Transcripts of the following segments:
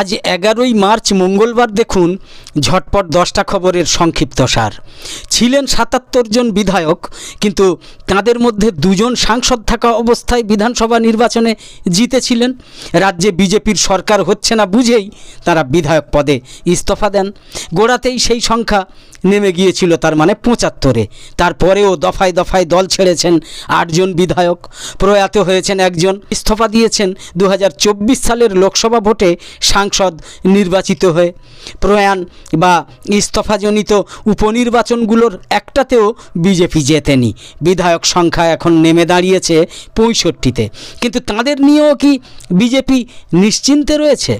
আজ এগারোই মার্চ, মঙ্গলবার দেখুন, ঝটপট দশটা খবরের সংক্ষিপ্ত সার। ছিলেন সাতাত্তর জন বিধায়ক, কিন্তু তাদের মধ্যে দুজন সাংসদ থাকা অবস্থায় বিধানসভা নির্বাচনে জিতেছিলেন। রাজ্যে বিজেপির সরকার হচ্ছে না বুঝেই তারা বিধায়ক পদে ইস্তফা দেন। গোড়াতেই সেই সংখ্যা নেমে গিয়েছিল তার মানে পঁচাত্তরে। তারপরেও দফায় দফায় দল ছেড়েছেন আটজন বিধায়ক। প্রয়াত হয়েছেন একজন, ইস্তফা দিয়েছেন দু হাজার চব্বিশ সালের লোকসভা ভোটে সাংসদ নির্বাচিত হয়ে প্রয়াণ বা ইস্তফাজনিত উপনির্বাচনগুলোর একটাতেও বিজেপি জেতেনি। বিধায়ক সংখ্যা এখন নেমে দাঁড়িয়েছে পঁয়ষট্টিতে। কিন্তু তাদের নিয়েও কি বিজেপি নিশ্চিন্তে রয়েছে?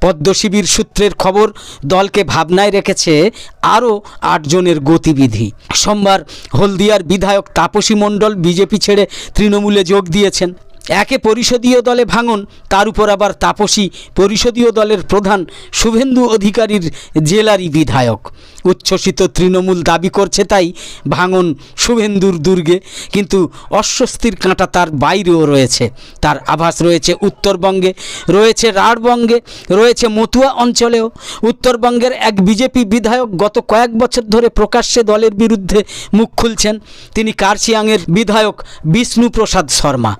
পদ্মশিবির সূত্রের খবর, দলকে ভাবনায় রেখেছে আরও আটজনের গতিবিধি। সোমবার হলদিয়ার বিধায়ক তাপসী মণ্ডল বিজেপি ছেড়ে তৃণমূলে যোগ দিয়েছেন। একে পরিষদীয় দলে ভাঙন, তার উপর আবার তাপসী পরিষদীয় দলের প্রধান শুভেন্দু অধিকারীর জেলারই বিধায়ক। উচ্ছ্বসিত তৃণমূল দাবি করছে তাই ভাঙন শুভেন্দুর দুর্গে, কিন্তু অস্বস্তির কাঁটা তার বাইরেও রয়েছে। তার আভাস রয়েছে উত্তরবঙ্গে, রয়েছে রাঢ়বঙ্গে, রয়েছে মতুয়া অঞ্চলেও। উত্তরবঙ্গের এক বিজেপি বিধায়ক গত কয়েক বছর ধরে প্রকাশ্যে দলের বিরুদ্ধে মুখ খুলছেন। তিনি কার্শিয়াংয়ের বিধায়ক বিষ্ণুপ্রসাদ শর্মা।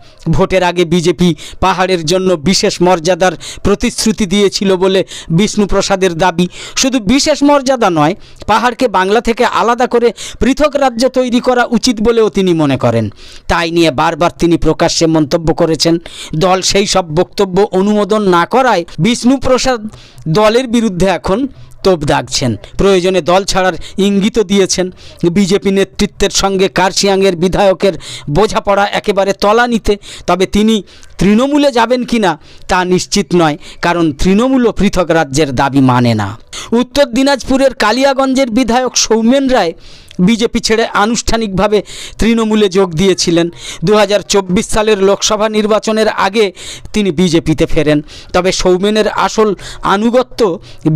ভোটের আগে বিজেপি পাহাড়ের জন্য বিশেষ মর্যাদার প্রতিশ্রুতি দিয়েছিল বলে বিষ্ণুপ্রসাদের দাবি। শুধু বিশেষ মর্যাদা নয়, পাহাড়কে বাংলা থেকে আলাদা করে পৃথক রাজ্য তৈরি করা উচিত বলেও তিনি মনে করেন। তাই নিয়ে বারবার তিনি প্রকাশ্যে মন্তব্য করেছেন। দল সেই সব বক্তব্য অনুমোদন না করায় বিষ্ণুপ্রসাদ দলের বিরুদ্ধে এখন তোপ দাগছেন প্রয়োজনে দল ছাড়ার ইঙ্গিত দিয়েছেন। বিজেপি নেতৃত্বের সঙ্গে কার্শিয়াংয়ের বিধায়কের বোঝাপড়া একেবারে তলানিতে। তবে তিনি তৃণমূলে যাবেন কিনা তা নিশ্চিত নয়, কারণ তৃণমূলও পৃথক রাজ্যের দাবি মানে না। উত্তর দিনাজপুরের কালিয়াগঞ্জের বিধায়ক সৌমেন রায় বিজেপি ছেড়ে আনুষ্ঠানিকভাবে তৃণমূলে যোগ দিয়েছিলেন। দু হাজার চব্বিশ সালের লোকসভা নির্বাচনের আগে তিনি বিজেপিতে ফেরেন। তবে সৌমেনের আসল আনুগত্য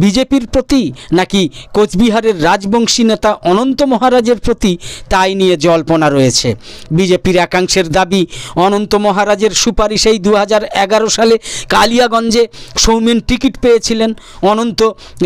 বিজেপির প্রতি নাকি কোচবিহারের রাজবংশী নেতা অনন্ত মহারাজের প্রতি তাই নিয়ে জল্পনা রয়েছে। বিজেপির একাংশের দাবি, অনন্ত মহারাজের সুপারিশেই দু হাজার এগারো সালে কালিয়াগঞ্জে সৌমেন টিকিট পেয়েছিলেন। অনন্ত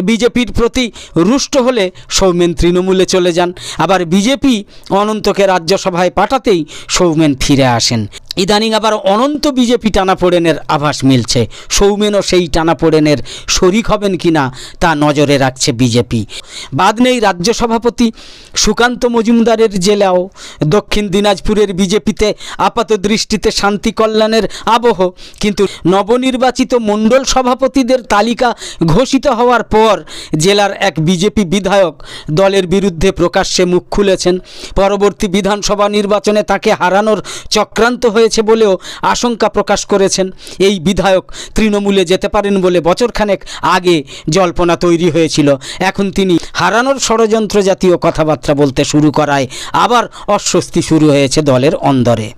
বিজেপির প্রতি রুষ্ট হলে সৌমেন তৃণমূলে চলে যান। আবার বিজেপি অনন্তকে রাজ্যসভায় পাঠাতেই সৌমেন ফিরে আসেন। ইদানিং আবার অনন্ত বিজেপি টানাপোড়েনের আভাস মিলছে। সৌমেনও সেই টানাপোড়েনের শরিক হবেন কিনা তা নজরে রাখছে বিজেপি। বাদ নেই রাজ্য সভাপতি সুকান্ত মজুমদারের জেলাও। দক্ষিণ দিনাজপুরের বিজেপিতে আপাত দৃষ্টিতে শান্তি কল্যাণের আবহ। কিন্তু নবনির্বাচিত মণ্ডল সভাপতিদের তালিকা ঘোষিত হওয়ার পর জেলার এক বিজেপি বিধায়ক দলের বিরুদ্ধে প্রকাশ্যে মুখ খুলেছেন। পরবর্তী বিধানসভা নির্বাচনে তাকে হারানোর চক্রান্ত হয়েছে বলেও আশঙ্কা প্রকাশ করেছেন। এই বিধায়ক তৃণমূলে যেতে পারেন বলে বছরখানেক আগে জল্পনা তৈরি হয়েছিল। এখন তিনি হারানোর ষড়যন্ত্র জাতীয় কথাবার্তা বলতে শুরু করায়। আবার অস্বস্তি শুরু হয়েছে দলের অন্দরে।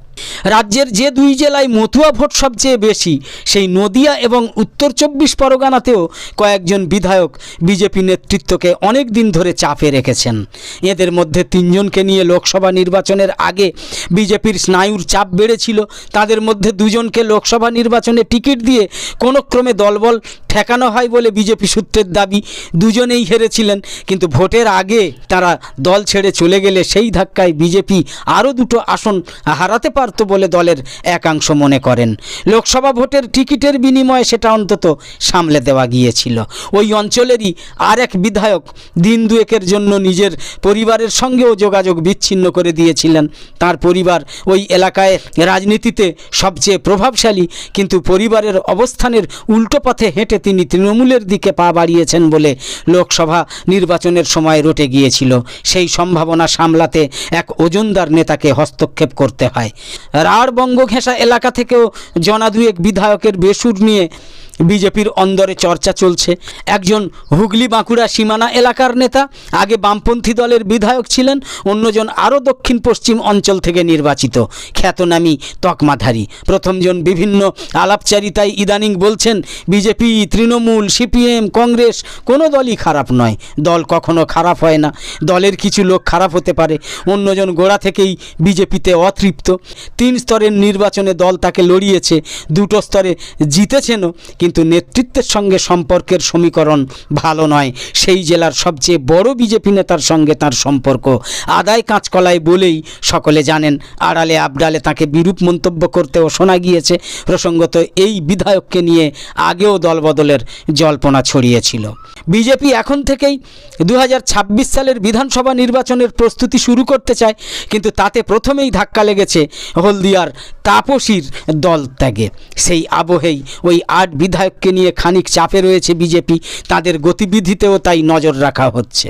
রাজ্যের যে দুই জেলায় মথুয়া ভোট সবচেয়ে বেশি, সেই নদিয়া এবং উত্তর চব্বিশ পরগনাতেও কয়েকজন বিধায়ক বিজেপি নেতৃত্বকে অনেক দিন ধরে চাপে রেখেছেন। এদের মধ্যে তিনজনকে নিয়ে লোকসভা নির্বাচনের আগে বিজেপির স্নায়ুর চাপ বেড়েছিল। তাদের মধ্যে দুজনকে লোকসভা নির্বাচনে টিকিট দিয়ে কোনো ক্রমে দলবল ঠেকানো হয় বলে বিজেপি সূত্রের দাবি। দুজনেই হেরেছিলেন, কিন্তু ভোটের আগে তারা দল ছেড়ে চলে গেলে সেই ধাক্কায় বিজেপি আরও দুটো আসন হারাতে পারত বলে দলের একাংশ মনে করেন। লোকসভা ভোটের টিকিটের বিনিময়ে সেটা অন্তত সামলে দেওয়া গিয়েছিল। ওই অঞ্চলেরই আর এক বিধায়ক দিন দুয়েকের জন্য নিজের পরিবারের সঙ্গেও যোগাযোগ বিচ্ছিন্ন করে দিয়েছিলেন। তার পরিবার ওই এলাকায় রাজনীতিতে সবচেয়ে প্রভাবশালী, কিন্তু পরিবারের অবস্থানের উল্টো পথে হেঁটে তিনি তৃণমূলের দিকে পা বাড়িয়েছেন বলে লোকসভা নির্বাচনের সময় রটে গিয়েছিল। সেই সম্ভাবনা সামলাতে এক ওজনদার নেতাকে হস্তক্ষেপ করতে হয়। রাঢ় বঙ্গঘেঁষা এলাকা থেকেও জনা দুয়েক বিধায়কের বেসুর নিয়ে বিজেপির অন্দরে চর্চা চলছে। একজন হুগলি বাঁকুড়া সীমানা এলাকার নেতা, আগে বামপন্থী দলের বিধায়ক ছিলেন, অন্যজন আরও দক্ষিণ পশ্চিম অঞ্চল থেকে নির্বাচিত। খ্যাতনামী, তকমাধারী। প্রথমজন বিভিন্ন আলাপচারিতায় ইদানিং বলছেন, বিজেপি, তৃণমূল, সিপিএম, কংগ্রেস, কোনো দলই খারাপ নয়। দল কখনো খারাপ হয় না। দলের কিছু লোক খারাপ হতে পারে। অন্যজন গোড়া থেকেই বিজেপিতে অতৃপ্ত। তিন স্তরের নির্বাচনে দল তাকে লড়িয়েছে। দুটো স্তরে জিতেছেনও কিন্তু নেতৃত্বের সঙ্গে সম্পর্কের সমীকরণ ভালো নয়। সেই জেলার সবচেয়ে বড় বিজেপি নেতার সঙ্গে তার সম্পর্ক। আদায় কাঁচকলায় বলেই সকলে জানেন, আড়ালে আবডালে তাকে বিরূপ মন্তব্য করতেও শোনা গিয়েছে। প্রসঙ্গত এই বিধায়ককে নিয়ে আগেও দলবদলের জল্পনা ছড়িয়েছিল। বিজেপি এখন থেকেই দু হাজার ছাব্বিশ সালের বিধানসভা নির্বাচনের প্রস্তুতি শুরু করতে চায়, কিন্তু তাতে প্রথমেই ধাক্কা লেগেছে হলদিয়ার তাপসীর দল ত্যাগে সেই আবহেই ওই আট বিধায়ককে নিয়ে খানিক চাপে রয়েছে বিজেপি তাদের গতিবিধিতেও তাই নজর রাখা হচ্ছে।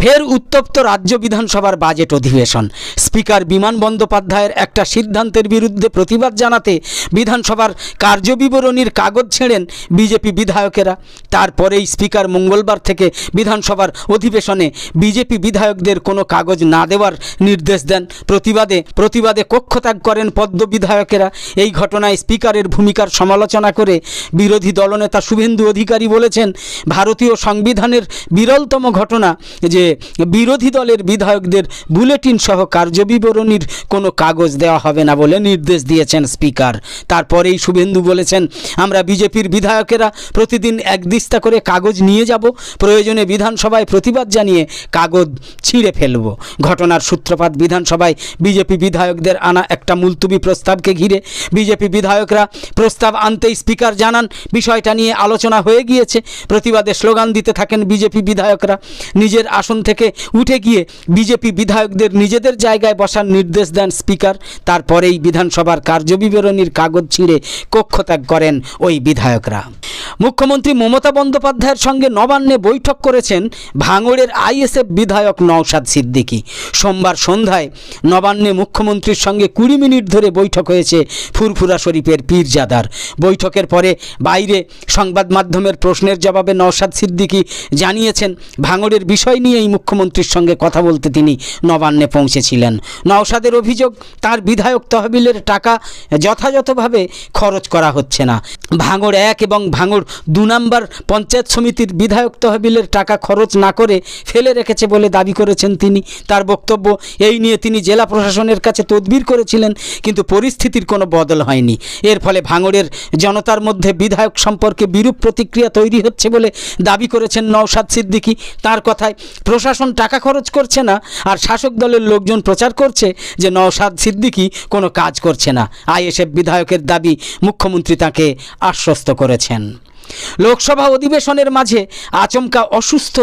ফের উত্তপ্ত রাজ্য বিধানসভার বাজেট অধিবেশন। স্পিকার বিমান বন্দ্যোপাধ্যায়ের একটা সিদ্ধান্তের বিরুদ্ধে প্রতিবাদ জানাতে বিধানসভার কার্যবিবরণীর কাগজ ছেড়েন বিজেপি বিধায়কেরা। তারপরেই স্পিকার মঙ্গলবার থেকে বিধানসভার অধিবেশনে বিজেপি বিধায়কদের কোনো কাগজ না দেওয়ার নির্দেশ দেন। প্রতিবাদে প্রতিবাদে কক্ষত্যাগ করেন পদ্ম বিধায়কেরা। এই ঘটনায় স্পিকারের ভূমিকার সমালোচনা করে বিরোধী দলনেতা শুভেন্দু অধিকারী বলেছেন, ভারতীয় সংবিধানের বিরলতম ঘটনা যে বিরোধী দলের বিধায়কদের বুলেটিন সহ কার্যবিবরণীর কোনো কাগজ দেওয়া হবে না বলে নির্দেশ দিয়েছেন স্পিকার। তারপরেই শুভেন্দু বলেছেন, আমরা বিজেপির বিধায়কেরা প্রতিদিন এক দিস্তা করে কাগজ নিয়ে যাব। প্রয়োজনে বিধানসভায় প্রতিবাদ জানিয়ে কাগজ ছিঁড়ে ফেলব। ঘটনার সূত্রপাত বিধানসভায় বিজেপি বিধায়কদের আনা একটা মুলতুবি প্রস্তাবকে ঘিরে বিজেপি বিধায়করা প্রস্তাব আনতেই স্পিকার জানান, বিষয়টা নিয়ে আলোচনা হয়ে গিয়েছে। প্রতিবাদে স্লোগান দিতে থাকেন বিজেপি বিধায়করা। নিজের আসন থেকে উঠে গিয়ে বিজেপি বিধায়কদের নিজেদের জায়গায় বসার নির্দেশ দেন স্পিকার। তারপরেই বিধানসভার কার্যবিবরণীর কাগজ ছিঁড়ে কক্ষত্যাগ করেন ওই বিধায়করা। মুখ্যমন্ত্রী মমতা বন্দ্যোপাধ্যায়ের সঙ্গে নবান্নে বৈঠক করেছেন ভাঙড়ের আইএসএফ বিধায়ক নওশাদ সিদ্দিকী। সোমবার সন্ধ্যায় নবান্নে মুখ্যমন্ত্রীর সঙ্গে কুড়ি মিনিট ধরে বৈঠক হয়েছে ফুরফুরা শরীফের পীরজাদার। বৈঠকের পরে বাইরে সংবাদ মাধ্যমের প্রশ্নের জবাবে নওশাদ সিদ্দিকী জানিয়েছেন, ভাঙড়ের বিষয় নিয়েই মুখ্যমন্ত্রীর সঙ্গে কথা বলতে তিনি নবান্নে পৌঁছেছিলেন। নওশাদের অভিযোগ, তার বিধায়ক তহবিলের টাকা যথাযথভাবে খরচ করা হচ্ছে না। ভাঙড় এক এবং ভাঙড় দু নম্বর পঞ্চায়েত সমিতির বিধায়ক তহবিলের টাকা খরচ না করে ফেলে রেখেছে বলে দাবি করেছেন তিনি। তার বক্তব্য, এই নিয়ে তিনি জেলা প্রশাসনের কাছে তদবির করেছিলেন, কিন্তু পরিস্থিতির কোনো বদল হয়নি। এর ফলে ভাঙড়ের জনতার মধ্যে বিধায়ক সম্পর্কে বিরূপ প্রতিক্রিয়া তৈরি হচ্ছে বলে দাবি করেছেন নওশাদ সিদ্দিকী। তার কথায় প্রশাসন টাকা খরচ করছে না, আর শাসক দলের লোকজন প্রচার করছে যে নওশাদ সিদ্দিকী কোনো কাজ করছে না। আইএসএফ বিধায়কের দাবি মুখ্যমন্ত্রী তাকে আশ্বস্ত করেছেন। লোকসভা অধিবেশনের মাঝে আচমকা অসুস্থ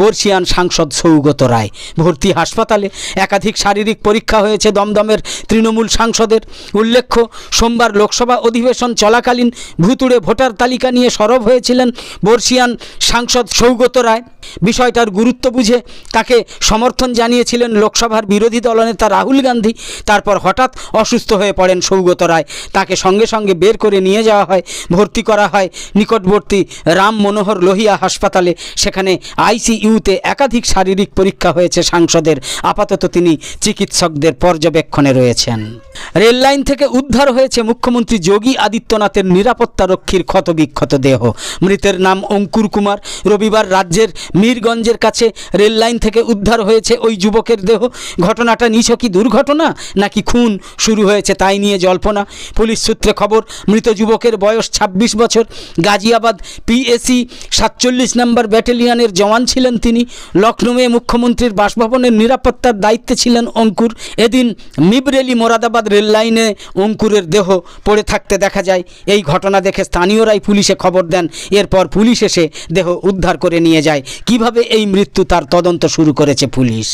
বর্ষিয়ান সাংসদ সৌগত রায়। ভর্তি হাসপাতালে একাধিক শারীরিক পরীক্ষা হয়েছে দমদমের তৃণমূল সাংসদের। উল্লেখ্য, সোমবার লোকসভা অধিবেশন চলাকালীন ভুতুড়ে ভোটার তালিকা নিয়ে সরব হয়েছিলেন বর্ষিয়ান সাংসদ সৌগত রায়। বিষয়টার গুরুত্ব বুঝে তাকে সমর্থন জানিয়েছিলেন লোকসভার বিরোধী দলনেতা রাহুল গান্ধী। তারপর হঠাৎ অসুস্থ হয়ে পড়েন সৌগত রায়। তাকে সঙ্গে সঙ্গে বের করে নিয়ে যাওয়া হয়, ভর্তি করা হয় নিকটবর্তী রাম মনোহর লোহিয়া হাসপাতালে সেখানে আইসিইউতে একাধিক শারীরিক পরীক্ষা হয়েছে সাংসদের। আপাতত তিনি চিকিৎসকদের পর্যবেক্ষণে রয়েছেন। রেললাইন থেকে উদ্ধার হয়েছে মুখ্যমন্ত্রী যোগী আদিত্যনাথের নিরাপত্তা রক্ষীর ক্ষতবিক্ষত দেহ। মৃতের নাম অঙ্কুর কুমার। রবিবার রাজ্যের মীরগঞ্জের কাছে রেললাইন থেকে উদ্ধার হয়েছে ওই যুবকের দেহ। ঘটনাটা নিছকই দুর্ঘটনা নাকি খুন শুরু হয়েছে তাই নিয়ে জল্পনা। পুলিশ সূত্রে খবর, মৃত যুবকের বয়স ২৬ বছর। গাজিয়াবাদ পিএসি সাতচল্লিশ নম্বর ব্যাটালিয়নের জওয়ান ছিলেন তিনি। লখনৌয়ে মুখ্যমন্ত্রীর বাসভবনের নিরাপত্তার দায়িত্বে ছিলেন অঙ্কুর। এদিন মিবরেলি মোরাদাবাদ রেললাইনে অঙ্কুরের দেহ পড়ে থাকতে দেখা যায়। এই ঘটনা দেখে স্থানীয়রাই পুলিশে খবর দেন। এরপর পুলিশ এসে দেহ উদ্ধার করে নিয়ে যায়। কীভাবে এই মৃত্যু তার তদন্ত শুরু করেছে পুলিশ?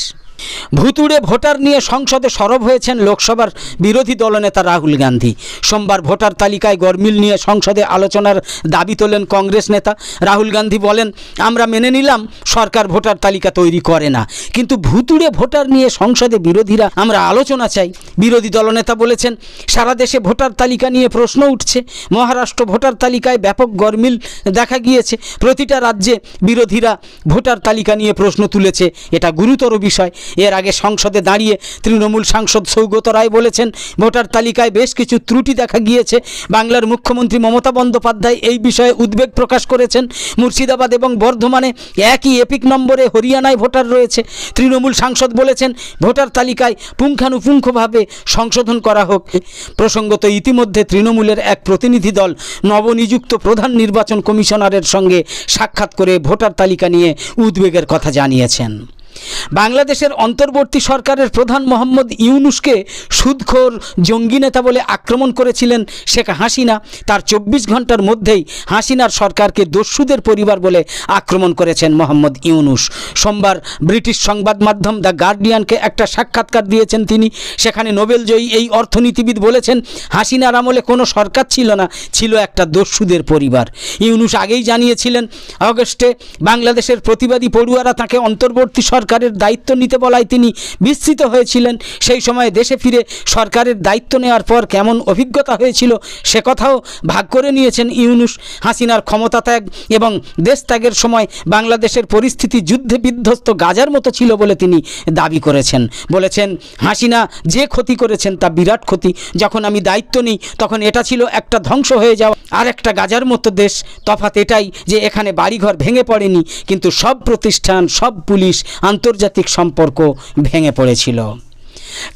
ভুতুড়ে ভোটার নিয়ে সংসদে সরব হয়েছেন লোকসভার বিরোধী দলনেতা রাহুল গান্ধী। সোমবার ভোটার তালিকায় গরমিল নিয়ে সংসদে আলোচনার দাবি তোলেন কংগ্রেস নেতা। রাহুল গান্ধী বলেন, আমরা মেনে নিলাম, সরকার ভোটার তালিকা তৈরি করে না। কিন্তু ভুতুড়ে ভোটার নিয়ে সংসদে বিরোধীরা, আমরা আলোচনা চাই। বিরোধী দলনেতা বলেছেন, সারা দেশে ভোটার তালিকা নিয়ে প্রশ্ন উঠছে। মহারাষ্ট্র ভোটার তালিকায় ব্যাপক গরমিল দেখা গিয়েছে। প্রতিটা রাজ্যে বিরোধীরা ভোটার তালিকা নিয়ে প্রশ্ন তুলেছে। এটা গুরুতর বিষয়। এর আগে সংসদে দাঁড়িয়ে তৃণমূল সাংসদ সৌগত রায় বলেছেন, ভোটার তালিকায় বেশ কিছু ত্রুটি দেখা গিয়েছে। বাংলার মুখ্যমন্ত্রী মমতা বন্দ্যোপাধ্যায় এই বিষয়ে উদ্বেগ প্রকাশ করেছেন। মুর্শিদাবাদ এবং বর্ধমানে একই এপিক নম্বরে হরিয়ানায় ভোটার রয়েছে। তৃণমূল সাংসদ বলেছেন, ভোটার তালিকায় পুঙ্খানুপুঙ্খভাবে সংশোধন করা হোক। প্রসঙ্গত ইতিমধ্যে তৃণমূলের এক প্রতিনিধি দল নবনিযুক্ত প্রধান নির্বাচন কমিশনারের সঙ্গে সাক্ষাৎ করে ভোটার তালিকা নিয়ে উদ্বেগের কথা জানিয়েছেন। বাংলাদেশের অন্তর্বর্তী সরকারের প্রধান মোহাম্মদ ইউনুসকে সুদখোর জঙ্গি নেতা বলে আক্রমণ করেছিলেন শেখ হাসিনা। তার চব্বিশ ঘণ্টার মধ্যেই হাসিনার সরকারকে দস্যুদের পরিবার বলে আক্রমণ করেছেন মোহাম্মদ ইউনুস। সোমবার ব্রিটিশ সংবাদ মাধ্যম দ্য গার্ডিয়ানকে একটা সাক্ষাৎকার দিয়েছেন তিনি। সেখানে নোবেলজয়ী এই অর্থনীতিবিদ বলেছেন, হাসিনার আমলে কোনো সরকার ছিল না, ছিল একটা দস্যুদের পরিবার। ইউনুস আগেই জানিয়েছিলেন, অগস্টে বাংলাদেশের প্রতিবাদী পড়ুয়ারা তাকে অন্তর্বর্তী সরকারের দায়িত্ব নিতে বলায় তিনি বিস্মিত হয়েছিলেন। সেই সময় দেশে ফিরে সরকারের দায়িত্ব নেওয়ার পর কেমন অভিজ্ঞতা হয়েছিল সে কথাও ভাগ করে নিয়েছেন ইউনুস। হাসিনার ক্ষমতা ত্যাগ এবং দেশ ত্যাগের সময় বাংলাদেশের পরিস্থিতি যুদ্ধে বিধ্বস্ত গাজার মতো ছিল বলে তিনি দাবি করেছেন। বলেছেন, হাসিনা যে ক্ষতি করেছেন তা বিরাট ক্ষতি। যখন আমি দায়িত্ব নিই, তখন এটা ছিল একটা ধ্বংস হয়ে যাওয়া। আর একটা গাজার মতো দেশ। তফাৎ এটাই যে এখানে বাড়িঘর ভেঙে পড়েনি, কিন্তু সব প্রতিষ্ঠান, সব পুলিশ আন্তর্জাতিক সম্পর্ক ভেঙে পড়েছিল।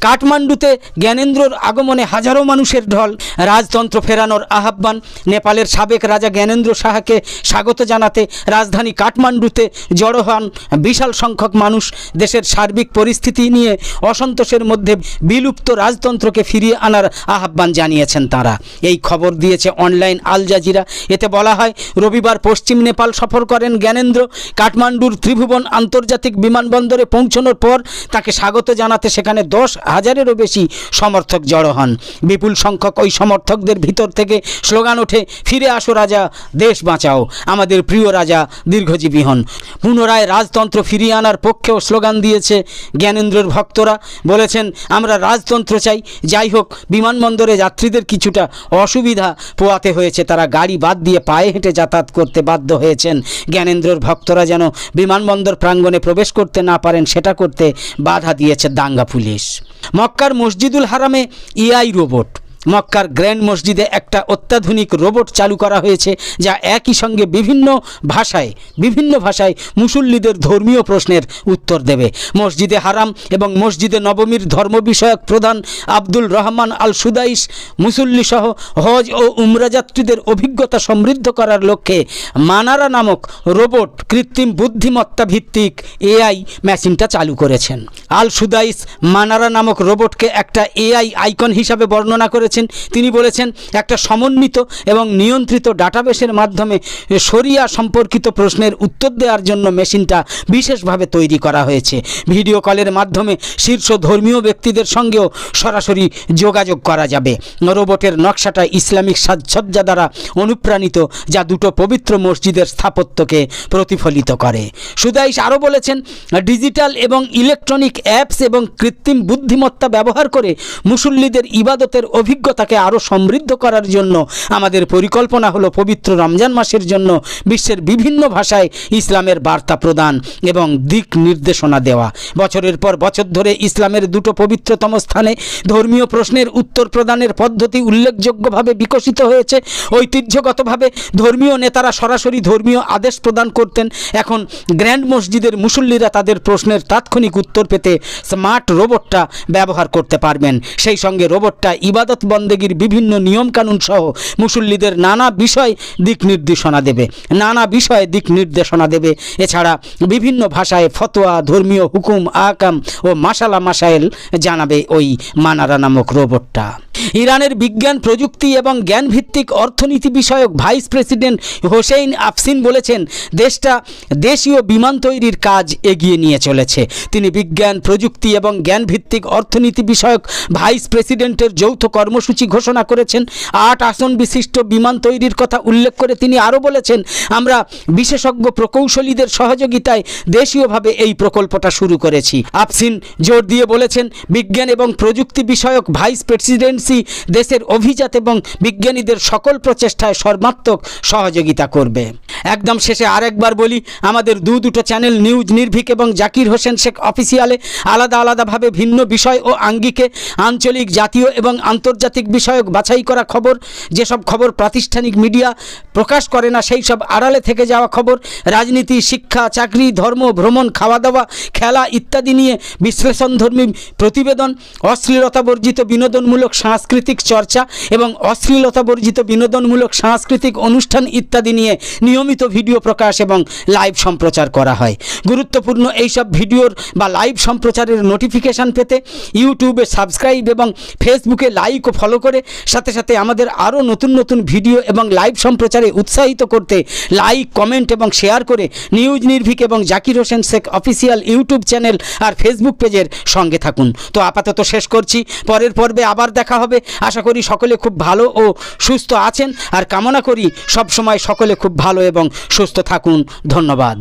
কাঠমান্ডুতে জ্ঞানেন্দ্রর আগমনে হাজারো মানুষের ঢল, রাজতন্ত্র ফেরানোর আহ্বান, নেপালের সাবেক রাজা জ্ঞানেন্দ্র সাহাকে স্বাগত জানাতে রাজধানী কাঠমান্ডুতে জড়ো হন বিশাল সংখ্যক মানুষ। দেশের সার্বিক পরিস্থিতি নিয়ে অসন্তোষের মধ্যে বিলুপ্ত রাজতন্ত্রকে ফিরিয়ে আনার আহ্বান জানিয়েছেন তারা। এই খবর দিয়েছে অনলাইন আল জাজিরা। এতে বলা হয়, রবিবার পশ্চিম নেপাল সফর করেন জ্ঞানেন্দ্র। কাঠমান্ডুর ত্রিভুবন আন্তর্জাতিক বিমানবন্দরে পৌঁছানোর পর তাকে স্বাগত জানাতে সেখানে দশ হাজারেরও বেশি সমর্থক জড়ো হন। বিপুল সংখ্যক ওই সমর্থকদের ভিতর থেকে স্লোগান ওঠে, ফিরে আসো রাজা, দেশ বাঁচাও। আমাদের প্রিয় রাজা দীর্ঘজীবী হন। পুনরায় রাজতন্ত্র ফিরিয়ে আনার পক্ষেও স্লোগান দিয়েছে জ্ঞানেন্দ্রের ভক্তরা। বলেছেন, আমরা রাজতন্ত্র চাই। যাই হোক, বিমানবন্দরে যাত্রীদের কিছুটা অসুবিধা পোয়াতে হয়েছে। তারা গাড়ি বাদ দিয়ে পায়ে হেঁটে যাতায়াত করতে বাধ্য হয়েছেন। জ্ঞানেন্দ্রের ভক্তরা যেন বিমানবন্দর প্রাঙ্গণে প্রবেশ করতে না পারেন, সেটা করতে বাধা দিয়েছে দাঙ্গা পুলিশ। মক্কার মসজিদুল হারামে ইআই রোবট। মক্কার গ্র্যান্ড মসজিদে একটা অত্যাধুনিক রোবট চালু করা হয়েছে যা একই সঙ্গে বিভিন্ন ভাষায় বিভিন্ন ভাষায় মুসল্লিদের ধর্মীয় প্রশ্নের উত্তর দেবে। মসজিদে হারাম এবং মসজিদে নবমীর ধর্ম বিষয়ক প্রধান আব্দুল রহমান আল সুদাইস মুসল্লি সহ হজ ও উমরা যাত্রীদের অভিজ্ঞতা সমৃদ্ধ করার লক্ষ্যে মানারা নামক রোবট কৃত্রিম বুদ্ধিমত্তা ভিত্তিক এআই মেশিনটা চালু করেছেন। আল সুদাইস মানারা নামক রোবটকে একটা এআই আইকন হিসাবে বর্ণনা করেছেন তিনি বলেছেন, একটা সমন্বিত এবং নিয়ন্ত্রিত ডাটাবেসের মাধ্যমে শরিয়া সম্পর্কিত প্রশ্নের উত্তর দেওয়ার জন্য মেশিনটা বিশেষভাবে তৈরি করা হয়েছে। ভিডিও কলের মাধ্যমে শীর্ষ ধর্মীয় ব্যক্তিদের সঙ্গেও সরাসরি যোগাযোগ করা যাবে। রোবটের নকশাটা ইসলামিক সাজসজ্জা দ্বারা অনুপ্রাণিত, যা দুটো পবিত্র মসজিদের স্থাপত্যকে প্রতিফলিত করে। সুদাইশ আরও বলেছেন, ডিজিটাল এবং ইলেকট্রনিক অ্যাপস এবং কৃত্রিম বুদ্ধিমত্তা ব্যবহার করে মুসল্লিদের ইবাদতের অভিজ্ঞতাকে আরও সমৃদ্ধ করার জন্য, আমাদের পরিকল্পনা হলো পবিত্র রমজান মাসের জন্য বিশ্বের বিভিন্ন ভাষায় ইসলামের বার্তা প্রদান এবং দিক নির্দেশনা দেওয়া। বছরের পর বছর ধরে ইসলামের দুটো পবিত্রতম স্থানে ধর্মীয় প্রশ্নের উত্তর প্রদানের পদ্ধতি উল্লেখযোগ্যভাবে বিকশিত হয়েছে। ঐতিহ্যগতভাবে ধর্মীয় নেতারা সরাসরি ধর্মীয় আদেশ প্রদান করতেন। এখন গ্র্যান্ড মসজিদের মুসল্লিরা তাদের প্রশ্নের তাৎক্ষণিক উত্তর পেতে স্মার্ট রোবটটা ব্যবহার করতে পারবেন। সেই সঙ্গে রোবটটা ইবাদত বন্দেগীর বিভিন্ন নিয়মকানুন সহ মুসল্লিদের নানা বিষয় দিক নির্দেশনা দেবে, নানা বিষয়ে দিক নির্দেশনা দেবে। এছাড়া বিভিন্ন ভাষায় ফতোয়া, ধর্মীয় হুকুম, আকাম ও মাসালা মাসাইল জানাবে ওই মানারা নামক রোবটটা। ইরানের বিজ্ঞান, প্রযুক্তি এবং জ্ঞানভিত্তিক অর্থনীতি বিষয়ক ভাইস প্রেসিডেন্ট হোসেইন আফসিন বলেছেন, দেশটা দেশীয় বিমান তৈরির কাজ এগিয়ে নিয়ে চলেছে। তিনি বিজ্ঞান, প্রযুক্তি এবং জ্ঞানভিত্তিক অর্থনীতি বিষয়ক ভাইস প্রেসিডেন্টের যৌথ কর্মসূচি ঘোষণা করেছেন। আট আসন বিশিষ্ট বিমান তৈরির কথা উল্লেখ করে তিনি আরও বলেছেন, আমরা বিশেষজ্ঞ প্রকৌশলীদের সহযোগিতায় দেশীয়ভাবে এই প্রকল্পটা শুরু করেছি। আফসিন জোর দিয়ে বলেছেন, বিজ্ঞান এবং প্রযুক্তি বিষয়ক ভাইস প্রেসিডেন্ট এজেন্সি, দেশের অভিজাত এবং বিজ্ঞানীদের সকল প্রচেষ্টায় সর্বাত্মক সহযোগিতা করবে। একদম শেষে আরেকবার বলি, আমাদের দু দুটো চ্যানেল, নিউজ নির্ভীক এবং জাকির হোসেন শেখ অফিসিয়ালে আলাদা আলাদাভাবে ভিন্ন বিষয় ও আঙ্গিকে আঞ্চলিক, জাতীয় এবং আন্তর্জাতিক বিষয়ক বাছাই করা খবর, যেসব খবর প্রাতিষ্ঠানিক মিডিয়া প্রকাশ করে না, সেই সব আড়ালে থেকে যাওয়া খবর, রাজনীতি, শিক্ষা, চাকরি, ধর্ম, ভ্রমণ খাওয়া দাওয়া খেলা ইত্যাদি নিয়ে বিশ্লেষণধর্মী প্রতিবেদন অশ্লীলতা বর্জিত বিনোদনমূলক সাংস্কৃতিক চর্চা এবং অশ্লীলতা বর্জিত বিনোদনমূলক সাংস্কৃতিক অনুষ্ঠান ইত্যাদি নিয়ে নিয়মিত ভিডিও প্রকাশ এবং লাইভ সম্প্রচার করা হয়। গুরুত্বপূর্ণ এইসব ভিডিওর বা লাইভ সম্প্রচারের নোটিফিকেশান পেতে ইউটিউবে সাবস্ক্রাইব এবং ফেসবুকে লাইক ও ফলো করে সাথে সাথে আমাদের আরও নতুন নতুন ভিডিও এবং লাইভ সম্প্রচারে উৎসাহিত করতে লাইক, কমেন্ট এবং শেয়ার করে নিউজ নির্ভীক এবং Zakir Hossain Sheikh official YouTube channel আর ফেসবুক পেজের সঙ্গে থাকুন। তো আপাতত শেষ করছি। পরের পর্বে আবার দেখা হবে। আশা করি সকলে খুব ভালো ও সুস্থ আছেন। আর কামনা করি সব সময় সকলে খুব ভালো এবং সুস্থ থাকুন। ধন্যবাদ।